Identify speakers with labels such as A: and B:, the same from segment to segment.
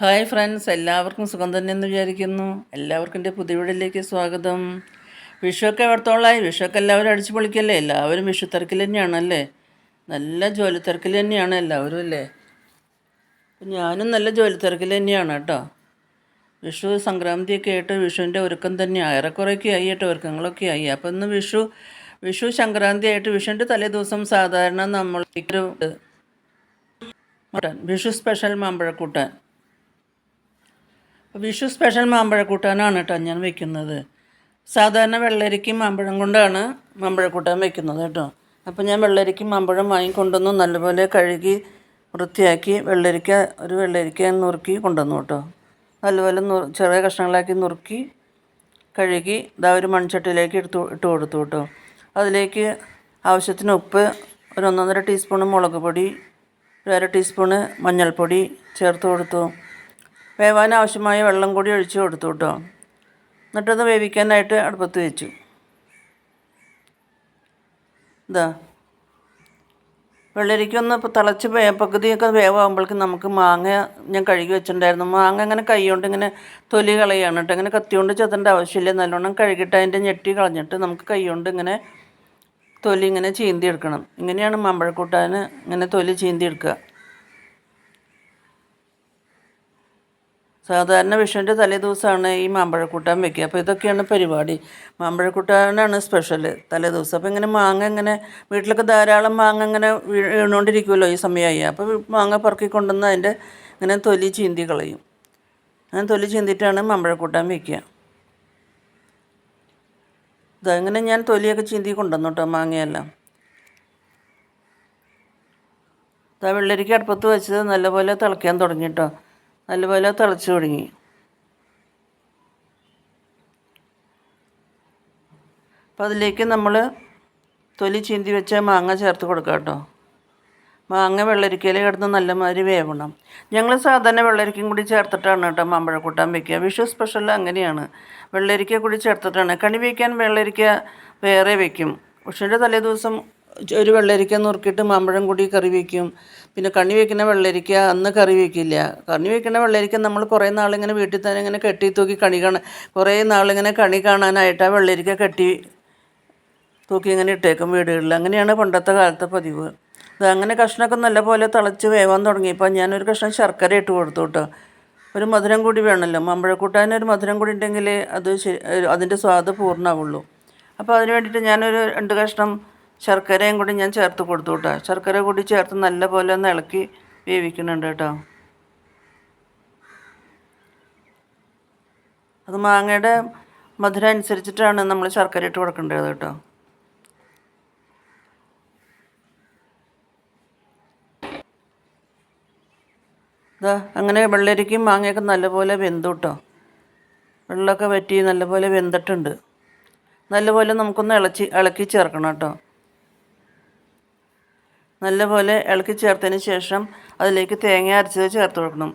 A: Hi friends എല്ലാവർക്കും സുഖം തന്നെയെന്ന് വിചാരിക്കുന്നു. എല്ലാവർക്കും എന്റെ പുതിയ വീടിലേക്ക് സ്വാഗതം. വിഷുവൊക്കെ എവിടത്തോളായി വിഷുവൊക്കെ എല്ലാവരും അടിച്ചു പൊളിക്കല്ലേ? എല്ലാവരും വിഷു തിരക്കിൽ തന്നെയാണല്ലേ നല്ല ജോലി തിരക്കിൽ തന്നെയാണ് എല്ലാവരും അല്ലേ? ഞാനും നല്ല ജോലി തിരക്കിൽ തന്നെയാണ് കേട്ടോ. വിഷു സംക്രാന്തിയൊക്കെ ആയിട്ട് വിഷുവിന്റെ ഒരുക്കം തന്നെ. ഏറെക്കുറെയൊക്കെ ആയി കേട്ടോ ഒരുക്കങ്ങളൊക്കെ ആയി. അപ്പോൾ ഇന്ന് വിഷു വിഷു സംക്രാന്തി ആയിട്ട് വിഷുവിന്റെ തലേ ദിവസം സാധാരണ നമ്മൾ വിഷു സ്പെഷ്യൽ മാമ്പഴക്കൂട്ടാൻ. വിഷു സ്പെഷ്യൽ മാമ്പഴക്കൂട്ടാനാണ് കേട്ടോ ഞാൻ വെക്കുന്നത്. സാധാരണ വെള്ളരിക്കും മാമ്പഴം കൊണ്ടാണ് മാമ്പഴക്കൂട്ടാൻ വെക്കുന്നത് കേട്ടോ. അപ്പോൾ ഞാൻ വെള്ളരിക്കും മാമ്പഴം വാങ്ങിക്കൊണ്ടുവന്നു. നല്ലപോലെ കഴുകി വൃത്തിയാക്കി വെള്ളരിക്ക ഒരു വെള്ളരിക്ക നുറുക്കി കൊണ്ടുവന്നു കേട്ടോ. നല്ലപോലെ നു ചെറിയ കഷ്ണങ്ങളാക്കി നുറുക്കി കഴുകി ഇതാ ഒരു മൺചട്ടിയിലേക്ക് എടുത്തു ഇട്ട് കൊടുത്തു കേട്ടോ. അതിലേക്ക് ആവശ്യത്തിന് ഉപ്പ് ഒരു ഒന്നൊന്നര ടീസ്പൂണ് മുളക് പൊടി ഒരു അര ടീസ്പൂണ് മഞ്ഞൾപ്പൊടി ചേർത്ത് കൊടുത്തു. വേവാൻ ആവശ്യമായ വെള്ളം കൂടി ഒഴിച്ച് കൊടുത്തു കേട്ടോ. എന്നിട്ടത് വേവിക്കാനായിട്ട് അടുപ്പത്ത് വെച്ചു. ഇതാ വെള്ളരിക്കൊന്ന് ഇപ്പോൾ തിളച്ച് പകുതിയൊക്കെ വേവാകുമ്പോഴേക്കും നമുക്ക് മാങ്ങ ഞാൻ കഴുകി വെച്ചിട്ടുണ്ടായിരുന്നു. മാങ്ങ ഇങ്ങനെ കൈ കൊണ്ട് ഇങ്ങനെ തൊലി കളയാണ് കേട്ടോ. ഇങ്ങനെ കത്തി കൊണ്ട് ചെത്തേണ്ട ആവശ്യമില്ല. നല്ലോണം കഴുകിയിട്ട് അതിന്റെ ഞെട്ടി കളഞ്ഞിട്ട് നമുക്ക് കൈ കൊണ്ട് ഇങ്ങനെ തൊലി ഇങ്ങനെ ചീന്തി എടുക്കണം. ഇങ്ങനെയാണ് മാമ്പഴക്കൂട്ടാൻ ഇങ്ങനെ തൊലി ചീന്തി എടുക്കുക. സാധാരണ വിഷുവിന്റെ തലേ ദിവസമാണ് ഈ മാമ്പഴക്കൂട്ടാൻ വെക്കുക. അപ്പോൾ ഇതൊക്കെയാണ് പരിപാടി. മാമ്പഴക്കൂട്ടാനാണ് സ്പെഷ്യൽ തലേ ദിവസം. അപ്പോൾ ഇങ്ങനെ മാങ്ങ ഇങ്ങനെ വീട്ടിലൊക്കെ ധാരാളം മാങ്ങ ഇങ്ങനെ വീണുകൊണ്ടിരിക്കുമല്ലോ ഈ സമയമായി. അപ്പോൾ മാങ്ങ പറക്കി കൊണ്ടുവന്ന് അതിന്റെ ഇങ്ങനെ തൊലി ചീന്തി കളയും. അങ്ങനെ തൊലി ചീന്തിയിട്ടാണ് മാമ്പഴക്കൂട്ടാൻ വെക്കുക. ഇതങ്ങനെ ഞാൻ തൊലിയൊക്കെ ചീന്തി കൊണ്ടുവന്നു കേട്ടോ മാങ്ങയെല്ലാം. ഇതാ വെള്ളരിക്ക അടുപ്പത്ത് വെച്ചത് നല്ലപോലെ തിളയ്ക്കാൻ തുടങ്ങി കേട്ടോ നല്ലപോലെ തിളച്ച് തുടങ്ങി. അപ്പോൾ അതിലേക്ക് നമ്മൾ തൊലി ചീന്തി വെച്ച മാങ്ങ ചേർത്ത് കൊടുക്കാം കേട്ടോ. മാങ്ങ വെള്ളരിക്കയിൽ കിടന്ന് നല്ല മാതിരി വേവണം. ഞങ്ങൾ സാധാരണ വെള്ളരിക്കയും കൂടി ചേർത്തിട്ടാണ് കേട്ടോ മാമ്പഴക്കൂട്ടാൻ വെക്കുക. വിഷു സ്പെഷ്യൽ അങ്ങനെയാണ്. വെള്ളരിക്ക കൂടി ചേർത്തിട്ടാണ്. കണി വയ്ക്കാൻ വെള്ളരിക്ക വേറെ വെക്കും. വിഷുവിന്റെ തലേ ദിവസം ഒരു വെള്ളരിക്ക നുറുക്കിയിട്ട് മാമ്പഴം കൂടി കറി വയ്ക്കും പിന്നെ കണ്ണി വയ്ക്കുന്ന വെള്ളരിക്ക അന്ന് കറി വയ്ക്കില്ല കണ്ണി വയ്ക്കുന്ന വെള്ളരിക്ക നമ്മൾ കുറേ നാളിങ്ങനെ വീട്ടിൽ തന്നെ ഇങ്ങനെ കെട്ടി തൂക്കി കണി കാണാൻ കുറേ നാളിങ്ങനെ കണി കാണാനായിട്ട് ആ വെള്ളരിക്ക കെട്ടി തൂക്കി ഇങ്ങനെ ഇട്ടേക്കും വീടുകളിൽ. അങ്ങനെയാണ് പണ്ടത്തെ കാലത്തെ പതിവ്. ഇത് അങ്ങനെ കഷ്ണമൊക്കെ നല്ലപോലെ തിളച്ച് വേവാൻ തുടങ്ങിയപ്പോൾ ഞാനൊരു കഷ്ണം ശർക്കര ഇട്ട് കൊടുത്തു കേട്ടോ ഒരു മധുരം കൂടി വേണമല്ലോ മമ്പഴക്കൂട്ടാൻ ഒരു മധുരം കൂടി ഉണ്ടെങ്കിൽ അത് അതിന്റെ സ്വാദ് പൂർണമാവുള്ളൂ. അപ്പോൾ അതിന് വേണ്ടിയിട്ട് ഞാനൊരു രണ്ട് കഷ്ണം ശർക്കരയും കൂടി ഞാൻ ചേർത്ത് കൊടുത്തു കേട്ടോ. ശർക്കര കൂടി ചേർത്ത് നല്ല പോലെ ഒന്ന് ഇളക്കി വേവിക്കുന്നുണ്ട് കേട്ടോ. അത് മാങ്ങയുടെ മധുരം അനുസരിച്ചിട്ടാണ് നമ്മൾ ശർക്കര ഇട്ട് കൊടുക്കേണ്ടത് കേട്ടോ. ഇതാ അങ്ങനെ വെള്ളരിക്കും മാങ്ങയൊക്കെ നല്ലപോലെ വെന്തു കേട്ടോ. വെള്ളമൊക്കെ വറ്റി നല്ലപോലെ വെന്തിട്ടുണ്ട്. നല്ലപോലെ നമുക്കൊന്ന് ഇളച്ചി ഇളക്കി ചേർക്കണം കേട്ടോ. നല്ലപോലെ ഇളക്കി ചേർത്തതിന് ശേഷം അതിലേക്ക് തേങ്ങ അരച്ചത് ചേർത്ത് കൊടുക്കണം.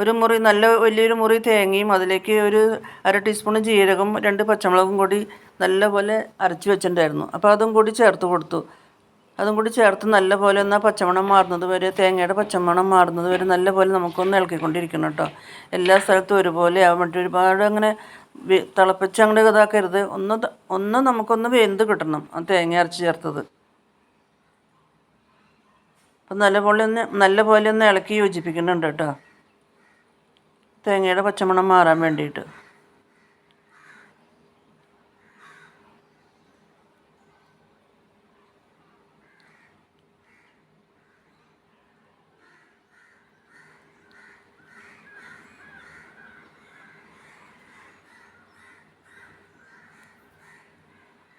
A: ഒരു മുറി നല്ല വലിയൊരു മുറി തേങ്ങയും അതിലേക്ക് ഒരു അര ടീസ്പൂൺ ജീരകം രണ്ട് പച്ചമുളകും കൂടി നല്ലപോലെ അരച്ച് വെച്ചിട്ടുണ്ടായിരുന്നു. അപ്പോൾ അതും കൂടി ചേർത്ത് കൊടുത്തു. അതും കൂടി ചേർത്ത് നല്ലപോലെ ഒന്ന് പച്ചമണം മാറുന്നത് വരെ തേങ്ങയുടെ പച്ചമണം മാറുന്നത് വരെ നല്ലപോലെ നമുക്കൊന്ന് ഇളക്കിക്കൊണ്ടിരിക്കണം കേട്ടോ. എല്ലാ സ്ഥലത്തും ഒരുപോലെ ആവാൻ വേണ്ടി ഒരുപാട് അങ്ങനെ തിളപ്പിച്ച് അങ്ങനെ ഇതാക്കരുത്. ഒന്ന് ഒന്ന് നമുക്കൊന്ന് വെന്ത് കിട്ടണം ആ തേങ്ങ അരച്ച് ചേർത്തത്. അപ്പം നല്ലപോലെ ഒന്ന് നല്ലപോലെ ഒന്ന് ഇളക്കി യോജിപ്പിക്കുന്നുണ്ട് കേട്ടോ. തേങ്ങയുടെ പച്ചമണം മാറാൻ വേണ്ടിയിട്ട്.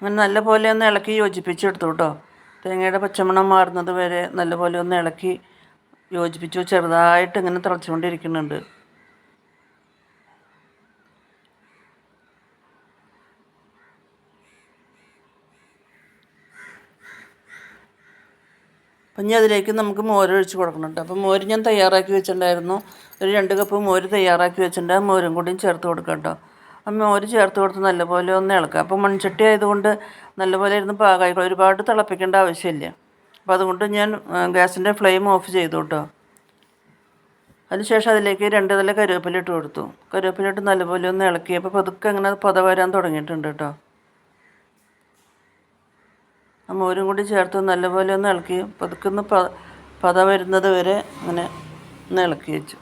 A: അങ്ങനെ നല്ലപോലെ ഒന്ന് ഇളക്കി യോജിപ്പിച്ചെടുത്തു കേട്ടോ. തേങ്ങയുടെ പച്ചമണം മാറുന്നത് വരെ നല്ലപോലെ ഒന്ന് ഇളക്കി യോജിപ്പിച്ചു. ചെറുതായിട്ട് ഇങ്ങനെ തിളച്ചുകൊണ്ടിരിക്കുന്നുണ്ട്. അപ്പം ഇനി അതിലേക്ക് നമുക്ക് മോരൊഴിച്ച് ഒഴിച്ച് കൊടുക്കണം കേട്ടോ അപ്പം മോര് ഞാൻ തയ്യാറാക്കി വെച്ചിട്ടുണ്ടായിരുന്നു. ഒരു രണ്ട് കപ്പ് മോര് തയ്യാറാക്കി വെച്ചിട്ടുണ്ട്. മോരും കൂടിയും ചേർത്ത് കൊടുക്കാം കേട്ടോ. മോര് ചേർത്ത് കൊടുത്ത് നല്ലപോലെ ഒന്ന് ഇളക്കുക. അപ്പോൾ മൺചട്ടി ആയതുകൊണ്ട് നല്ലപോലെ ഇരുന്ന് പാകമായി ഒരുപാട് തിളപ്പിക്കേണ്ട ആവശ്യമില്ല. അപ്പോൾ അതുകൊണ്ട് ഞാൻ ഗ്യാസിന്റെ ഫ്ലെയിം ഓഫ് ചെയ്തു കേട്ടോ. അതിനുശേഷം അതിലേക്ക് രണ്ട് നില കരുവേപ്പില ഇട്ട് കൊടുത്തു. കരുവേപ്പില ഇട്ട് നല്ലപോലെ ഒന്ന് ഇളക്കി അപ്പോൾ പതുക്കെ അങ്ങനെ പത വരാൻ തുടങ്ങിയിട്ടുണ്ട് കേട്ടോ. ആ മോരും കൂടി ചേർത്ത് നല്ലപോലെ ഒന്ന് ഇളക്കി പതുക്കെ ഒന്ന് പത വരുന്നത് വരെ അങ്ങനെ ഒന്ന് ഇളക്കി വെച്ചു.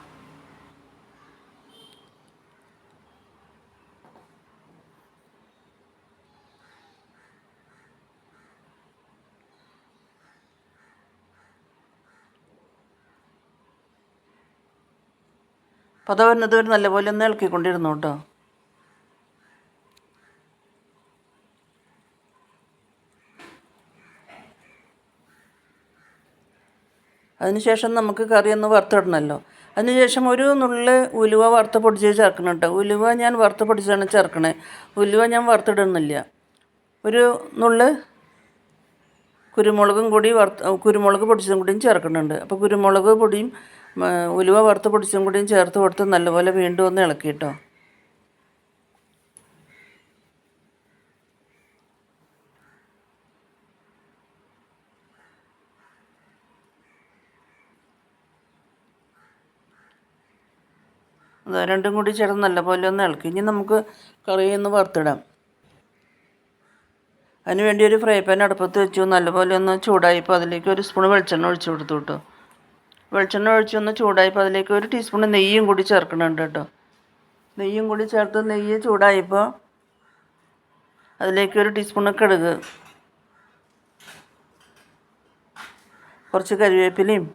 A: പത വരുന്നത് വരെ നല്ലപോലെ ഒന്ന് ഇളക്കിക്കൊണ്ടിരുന്നു കേട്ടോ. അതിനുശേഷം നമുക്ക് കറി ഒന്ന് വറുത്തിടണമല്ലോ. അതിനുശേഷം ഒരു നുള്ള് ഉലുവ വറുത്ത് പൊടിച്ച് ചേർക്കണം കേട്ടോ. ഉലുവ ഞാൻ വറുത്ത് പൊടിച്ചാണ് ചേർക്കണേ. ഉലുവ ഞാൻ വറുത്തിടുന്നില്ല. ഒരു നുള്ള് കുരുമുളകും കൂടി വറുത്ത് കുരുമുളക് പൊടിച്ചതും കൂടിയും ചേർക്കുന്നുണ്ട്. അപ്പോൾ കുരുമുളക് പൊടിയും ഉലുവ വറുത്ത് പൊടിച്ചും കൂടിയും ചേർത്ത് കൊടുത്ത് നല്ലപോലെ വീണ്ടും ഒന്ന് ഇളക്കി കേട്ടോ അത് രണ്ടും കൂടി ചേർന്ന് നല്ലപോലെ ഒന്ന് ഇളക്കി. ഇനി നമുക്ക് കറി ഒന്ന് വറുത്തിടാം. അതിന് വേണ്ടി ഒരു ഫ്രൈ പാൻ അടുപ്പത്ത് വെച്ചു. നല്ലപോലെ ഒന്ന് ചൂടായപ്പോൾ അതിലേക്ക് ഒരു സ്പൂൺ വെളിച്ചെണ്ണ ഒഴിച്ചു കൊടുത്തു കേട്ടോ. വെളിച്ചെണ്ണ ഒഴിച്ച് ഒന്ന് ചൂടായപ്പോൾ അതിലേക്ക് ഒരു ടീസ്പൂൺ നെയ്യും കൂടി ചേർക്കുന്നുണ്ട് കേട്ടോ. നെയ്യും കൂടി ചേർത്ത് നെയ്യ് ചൂടായപ്പോൾ അതിലേക്ക് ഒരു ടീസ്പൂൺ കടുക് കുറച്ച് കരിവേപ്പിലയും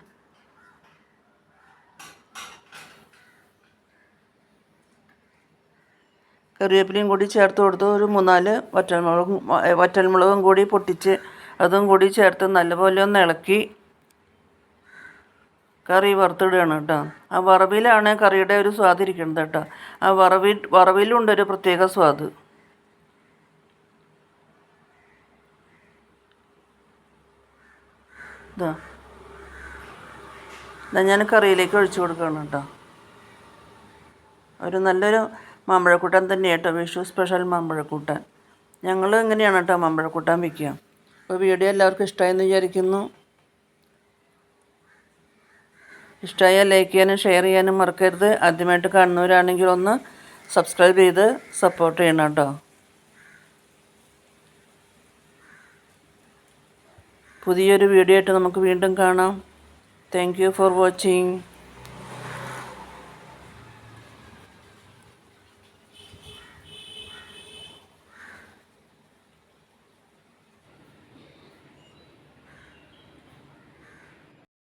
A: കറിവേപ്പിലയും കൂടി ചേർത്ത് കൊടുത്ത് ഒരു മൂന്നാൽ വറ്റൽമുളകും വറ്റൽമുളകും കൂടി പൊട്ടിച്ച് അതും കൂടി ചേർത്ത് നല്ലപോലെ ഒന്ന് ഇളക്കി കറി വറുത്തിടുകയാണ് കേട്ടോ. ആ വറവിലാണ് കറിയുടെ ഒരു സ്വാദ് ഇരിക്കുന്നത് കേട്ടോ. ആ വറവിൽ വറവിലുണ്ട് ഒരു പ്രത്യേക സ്വാദ്. ഇതാ ഞാൻ കറിയിലേക്ക് ഒഴിച്ചു കൊടുക്കുകയാണ് കേട്ടോ. ഒരു നല്ലൊരു മാമ്പഴക്കൂട്ടൻ തന്നെ കേട്ടോ വിഷു സ്പെഷ്യൽ മാമ്പഴക്കൂട്ടൻ. ഞങ്ങൾ ഇങ്ങനെയാണ് കേട്ടോ മാമ്പഴക്കൂട്ടാൻ വയ്ക്കുക അപ്പോൾ വീഡിയോ എല്ലാവർക്കും ഇഷ്ടമായെന്ന് വിചാരിക്കുന്നു. ഇഷ്ടമായാൽ ലൈക്ക് ചെയ്യാനും ഷെയർ ചെയ്യാനും മറക്കരുത്. ആദ്യമായിട്ട് കാണുന്നവരാണെങ്കിൽ ഒന്ന് സബ്സ്ക്രൈബ് ചെയ്ത് സപ്പോർട്ട് ചെയ്യണം കേട്ടോ. പുതിയൊരു വീഡിയോ ആയിട്ട് നമുക്ക് വീണ്ടും കാണാം. Thank you for watching